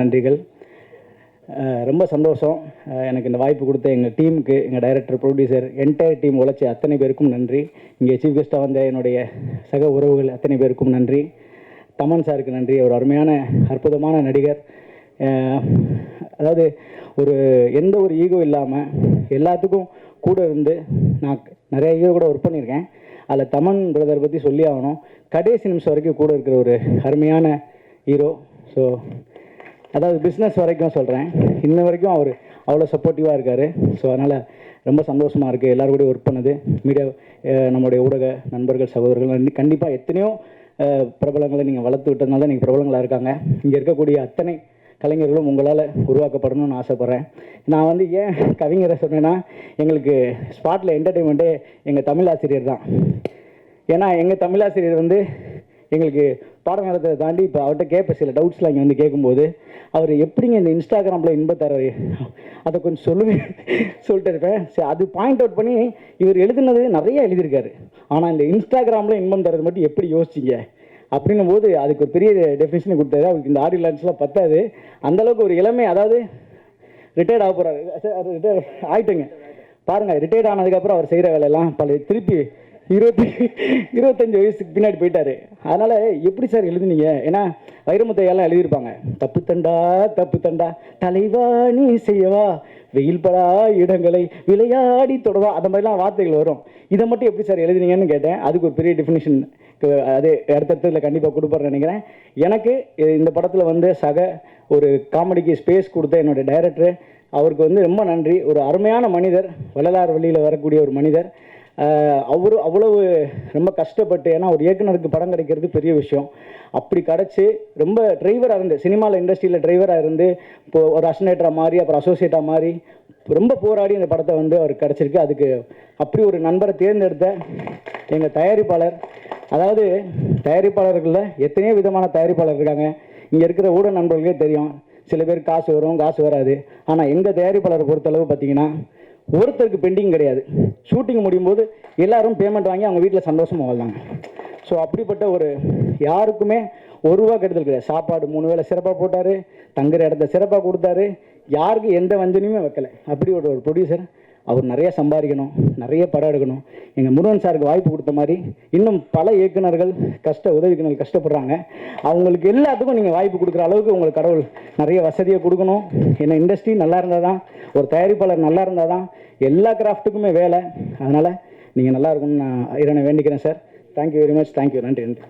நன்றிகள். ரொம்ப சந்தோஷம். எனக்கு இந்த வாய்ப்பு கொடுத்த எங்கள் டீமுக்கு எங்கள் டைரக்டர் ப்ரொடியூசர் என்டையர் டீம் உழைச்ச அத்தனை பேருக்கும் நன்றி. இங்கே சீஃப் கெஸ்ட்டாக வந்த என்னுடைய சக உறவுகள் அத்தனை பேருக்கும் நன்றி. தமன் சாருக்கு நன்றி. ஒரு அருமையான அற்புதமான நடிகர். அதாவது ஒரு எந்த ஒரு ஈகோ இல்லாமல் எல்லாத்துக்கும் கூட இருந்து நான் நிறைய ஈகோ கூட ஒர்க் பண்ணியிருக்கேன். அதில் தமன் பிரதர் பற்றி சொல்லி ஆகணும். கடைசி நிமிஷம் வரைக்கும் கூட இருக்கிற ஒரு அருமையான ஹீரோ ஸோ அதாவது பிஸ்னஸ் வரைக்கும் சொல்கிறேன் இன்ன வரைக்கும் அவர் அவ்வளோ சப்போர்ட்டிவாக இருக்கார். ஸோ அதனால் ரொம்ப சந்தோஷமாக இருக்குது எல்லோரும் கூட ஒர்க் பண்ணது. மீடியா நம்முடைய ஊடக நண்பர்கள் சகோதரர்கள் கண்டிப்பாக எத்தனையோ பிரபலங்களை நீங்கள் வளர்த்து விட்டதுனால தான் நீங்கள் பிரபலங்களாக இருக்காங்க. இங்கே இருக்கக்கூடிய அத்தனை கலைஞர்களும் உங்களால் உருவாக்கப்படணும்னு ஆசைப்பட்றேன். நான் வந்து ஏன் கவிஞரை சொன்னேன்னா எங்களுக்கு ஸ்பாட்டில் என்டர்டெயின்மெண்ட்டே எங்கள் தமிழ் ஆசிரியர் தான். ஏன்னா எங்கள் தமிழாசிரியர் வந்து எங்களுக்கு பாடம் நடத்துறதை தாண்டி இப்போ அவர்கிட்ட கேட்ப சில டவுட்ஸ்லாம் இங்கே வந்து கேட்கும்போது அவர் எப்படிங்க இந்த இன்ஸ்டாகிராமில் இன்ப அதை கொஞ்சம் சொல்லுங்க சொல்லிட்டு இருப்பேன். சரி அது பாயிண்ட் அவுட் பண்ணி இவர் எழுதுனது நிறைய எழுதியிருக்காரு. ஆனால் இந்த இன்ஸ்டாகிராமில் இன்பம் தரது மட்டும் எப்படி யோசிச்சிங்க? அப்படின்னும் போது அதுக்கு ஒரு பெரிய டெஃபினேஷன் கொடுத்தாரு. அவருக்கு இந்த ஆடியோ லான்ச்லாம் பத்தாது. அந்தளவுக்கு ஒரு இளமை அதாவது ரிட்டையர்ட் ஆக போகிறாரு அது ரிட்டையர் ஆகிட்டுங்க பாருங்கள் ரிட்டையர்ட் ஆனதுக்கப்புறம் அவர் செய்கிற வேலையெல்லாம் பல திருப்பி இருபத்தி இருபத்தஞ்சு வயசுக்கு பின்னாடி போயிட்டாரு. அதனால எப்படி சார் எழுதுனீங்க? ஏன்னா வைரமுத்தையெல்லாம் எழுதியிருப்பாங்க. தப்பு தண்டா தப்பு தண்டா தலைவா நீ செய்யவா வெயில் படா இடங்களை விளையாடி தொடவா அந்த மாதிரிலாம் வார்த்தைகள் வரும். இதை மட்டும் எப்படி சார் எழுதுனீங்கன்னு கேட்டேன். அதுக்கு ஒரு பெரிய டெஃபினிஷன் அது அடுத்தடுத்ததில் கண்டிப்பாக கொடுப்பாருன்னு நினைக்கிறேன். எனக்கு இந்த படத்தில் வந்து சக ஒரு காமெடிக்கு ஸ்பேஸ் கொடுத்த என்னோட டைரக்டர் அவருக்கு வந்து ரொம்ப நன்றி. ஒரு அருமையான மனிதர் வள்ளலார் வழியில் வரக்கூடிய ஒரு மனிதர். அவரு அவ்வளவு ரொம்ப கஷ்டப்பட்டு ஏன்னா ஒரு இயக்குனருக்கு படம் கிடைக்கிறது பெரிய விஷயம். அப்படி கிடச்சி ரொம்ப டிரைவராக இருந்து சினிமாவில் இண்டஸ்ட்ரியில் டிரைவராக இருந்து இப்போ ஒரு அசனேட்டராக மாறி அப்புறம் அசோசியேட்டாக மாறி ரொம்ப போராடி இந்த படத்தை வந்து அவருக்கு கிடச்சிருக்கு. அதுக்கு அப்படி ஒரு நண்பரை தேர்ந்தெடுத்த எங்கள் தயாரிப்பாளர் அதாவது தயாரிப்பாளர்களில் எத்தனையோ விதமான தயாரிப்பாளர் இருக்காங்க. இங்கே இருக்கிற ஊடக நண்பர்களுக்கே தெரியும். சில பேர் காசு வரும் காசு வராது. ஆனால் எங்கள் தயாரிப்பாளரை பொறுத்தளவு பார்த்தீங்கன்னா ஒருத்தருக்கு பெண்டிங் கிடையாது. ஷூட்டிங் முடியும் போது எல்லாரும் பேமெண்ட் வாங்கி அவங்க வீட்டில் சந்தோஷமாக வாழ்ந்தாங்க. ஸோ அப்படிப்பட்ட ஒரு யாருக்குமே ஒரு ரூபா கெடுதல் கிடையாது. சாப்பாடு மூணு வேளை சிறப்பாக போட்டார் தங்குற இடத்த சிறப்பாக கொடுத்தாரு. யாருக்கு எந்த வஞ்சனையுமே வைக்கல. அப்படி ஒரு ஒரு ப்ரொடியூசர் அவர் நிறைய சம்பாதிக்கணும் நிறைய படம் எடுக்கணும். எங்கள் முருகன் சாருக்கு வாய்ப்பு கொடுத்த மாதிரி இன்னும் பல இயக்குனர்கள் கஷ்ட உதவிக்குநர்கள் கஷ்டப்படுறாங்க. அவங்களுக்கு எல்லாத்துக்கும் நீங்கள் வாய்ப்பு கொடுக்குற அளவுக்கு உங்களுக்கு கடவுள் நிறைய வசதியை கொடுக்கணும். ஏன்னா இண்டஸ்ட்ரி நல்லா இருந்தால் தான் ஒரு தயாரிப்பாளர் நல்லா இருந்தால் தான் எல்லா கிராஃப்ட்டுக்குமே வேலை. அதனால் நீங்கள் நல்லா இருக்கணும்னு நான் இறைவனை வேண்டிக்கிறேன் sir thank you very much thank you நன்றி நன்றி.